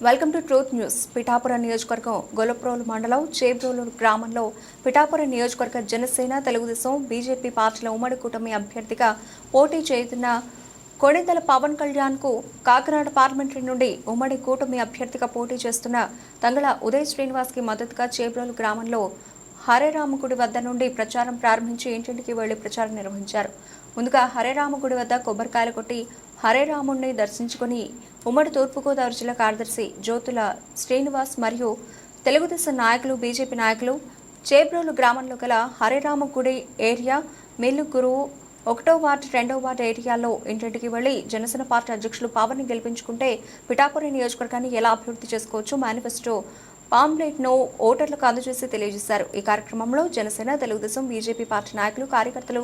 Welcome to truth news Pithapuram నియోజకవర్గం గొలప్రోలు మండలం చేబ్రోలు గ్రామంలో పిఠాపురం నియోజకవర్గ జనసేన తెలుగుదేశం బీజేపీ పార్టీల ఉమ్మడి కూటమి అభ్యర్థిగా పోటీ చేస్తున్న కొణిదల పవన్ కళ్యాణ్కు కాకినాడ పార్లమెంటరీ నుండి ఉమ్మడి కూటమి అభ్యర్థిగా పోటీ చేస్తున్న తంగళ ఉదయ్ శ్రీనివాస్కి మద్దతుగా చేబ్రోలు గ్రామంలో హరేరామగుడి వద్ద నుండి ప్రచారం ప్రారంభించి ఇంటింటికి వెళ్ళి ప్రచారం నిర్వహించారు. ముందుగా హరేరామగుడి వద్ద కొబ్బరికాయలు కొట్టి హరేరాముడిని దర్శించుకుని ఉమ్మడి తూర్పుగోదావరి జిల్లా కార్యదర్శి జ్యోతుల శ్రీనివాస్ మరియు తెలుగుదేశం నాయకులు బీజేపీ నాయకులు చేబ్రోలు గ్రామంలో గల హరేరామగుడి ఏరియా మెల్లుగురు గురువు ఒకటో వార్డు రెండో వార్డు ఏరియాలో ఇంటింటికి వెళ్ళి జనసేన పార్టీ అధ్యక్షులు పవన్ గెలిపించుకుంటే పిఠాపురం నియోజకవర్గాన్ని ఎలా అభివృద్ధి చేసుకోవచ్చు? మేనిఫెస్టో పాంప్లెట్ను ఓటర్లకు అందజేసి తెలియజేశారు. ఈ కార్యక్రమంలో జనసేన తెలుగుదేశం బీజేపీ పార్టీ నాయకులు కార్యకర్తలు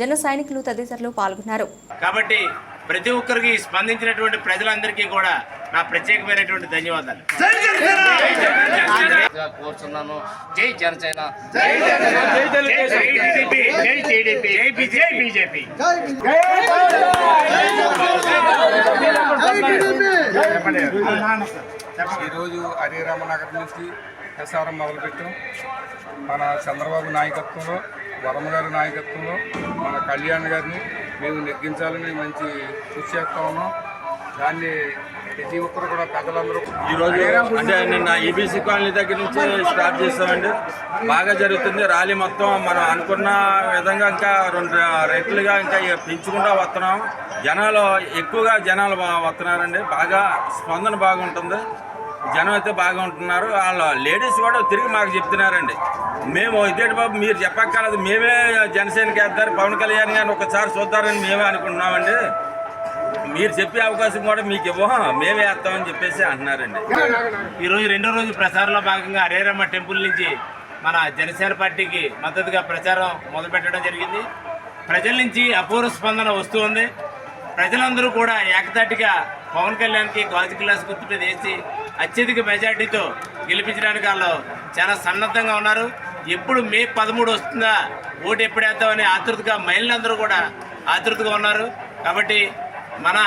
జన సైనికులు తదితరులు పాల్గొన్నారు. కాబట్టి ప్రతి ఒక్కరికి స్పందించినటువంటి ప్రజలందరికీ కూడా నా ప్రత్యేకమైనటువంటి ధన్యవాదాలు. గా కోరుచున్నాను. జై జనసేన! జై టీడీపీ, బీజేపీ ఈరోజు హరిరామనగర్ నుంచి ప్రసారం మొదలుపెట్టాం. మన చంద్రబాబు నాయకత్వంలో వరమ గారి నాయకత్వంలో మన కళ్యాణ్ గారిని మేము నెగ్గించాలని మంచి కృషి చేస్తా ఉన్నాం. దాన్ని ప్రతి ఒక్కరు కూడా పెద్దలందరూ ఈరోజు అంటే నిన్న ఈబీసీ కాలనీ దగ్గర నుంచి స్టార్ట్ చేస్తామండి. బాగా జరుగుతుంది. ర్యాలీ మొత్తం మనం అనుకున్న విధంగా ఇంకా రెండు రెట్లుగా ఇంకా పెంచుకుంటూ వస్తున్నాం. జనాలు ఎక్కువగా జనాలు వస్తున్నారండి. బాగా స్పందన బాగుంటుంది. జనం అయితే బాగా ఉంటున్నారు. వాళ్ళ లేడీస్ కూడా తిరిగి మాకు చెప్తున్నారండి. మేము ఇదేంటి బాబు మీరు చెప్పక్కర్లేదు. మేమే జనసేనకి వేస్తారు పవన్ కళ్యాణ్ గారిని ఒకసారి చూద్దారని మేమే అనుకుంటున్నామండి. మీరు చెప్పే అవకాశం కూడా మీకు ఇవ్వం. మేమే వేస్తామని చెప్పేసి అంటున్నారండి. ఈరోజు రెండో రోజు ప్రచారంలో భాగంగా హరేరమ్మ టెంపుల్ నుంచి మన జనసేన పార్టీకి మద్దతుగా ప్రచారం మొదలుపెట్టడం జరిగింది. ప్రజల నుంచి అపూర్వ స్పందన వస్తూ ఉంది. ప్రజలందరూ కూడా ఏకతాటిగా పవన్ కళ్యాణ్కి గాజు గ్లాస్ గుర్తు మీద వేసి అత్యధిక మెజార్టీతో గెలిపించడానికి వాళ్ళు చాలా సన్నద్ధంగా ఉన్నారు. ఎప్పుడు మే పదమూడు వస్తుందా ఓటు ఎప్పుడు వేద్దామని ఆతృతగా మహిళలందరూ కూడా ఆతృతగా ఉన్నారు. కాబట్టి మన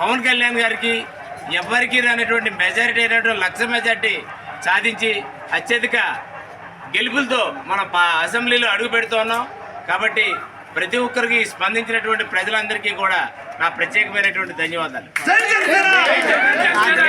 పవన్ కళ్యాణ్ గారికి ఎవ్వరికీ రానటువంటి మెజారిటీ అయినటువంటి లక్ష మెజారిటీ సాధించి అత్యధిక గెలుపులతో మన పా- అసెంబ్లీలో అడుగు పెడుతున్నాం కాబట్టి ప్రతి ఒక్కరికి స్పందించినటువంటి ప్రజలందరికీ కూడా నా ప్రత్యేకమైనటువంటి ధన్యవాదాలు.